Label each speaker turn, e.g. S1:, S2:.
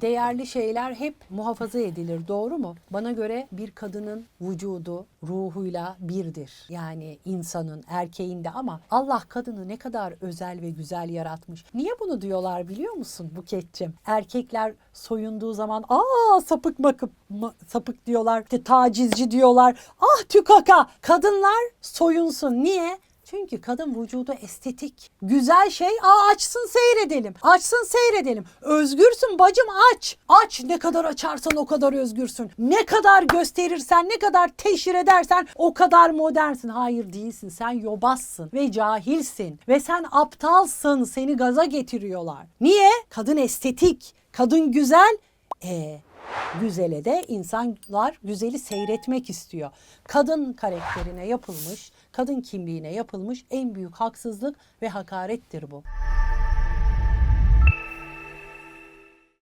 S1: değerli şeyler hep muhafaza edilir. Doğru mu? Bana göre bir kadının vücudu ruhuyla birdir. Yani insanın, erkeğin de ama Allah kadını ne kadar özel ve güzel yaratmış. Niye bunu diyorlar biliyor musun Buket'cim? Erkekler soyunduğu zaman aa sapık makıp ma- sapık diyorlar. Tacizci diyorlar. Ah tükaka. Kadınlar soyunsun. Niye? Çünkü kadın vücudu estetik. Güzel şey aa açsın seyredelim. Açsın seyredelim. Özgürsün bacım aç. Aç ne kadar açarsan o kadar özgürsün. Ne kadar gösterirsen ne kadar teşhir edersen o kadar modernsin. Hayır değilsin sen yobazsın ve cahilsin. Ve sen aptalsın seni gaza getiriyorlar. Niye? Kadın estetik. Kadın güzel. E güzele de insanlar güzeli seyretmek istiyor. Kadın karakterine yapılmış, kadın kimliğine yapılmış en büyük haksızlık ve hakarettir bu.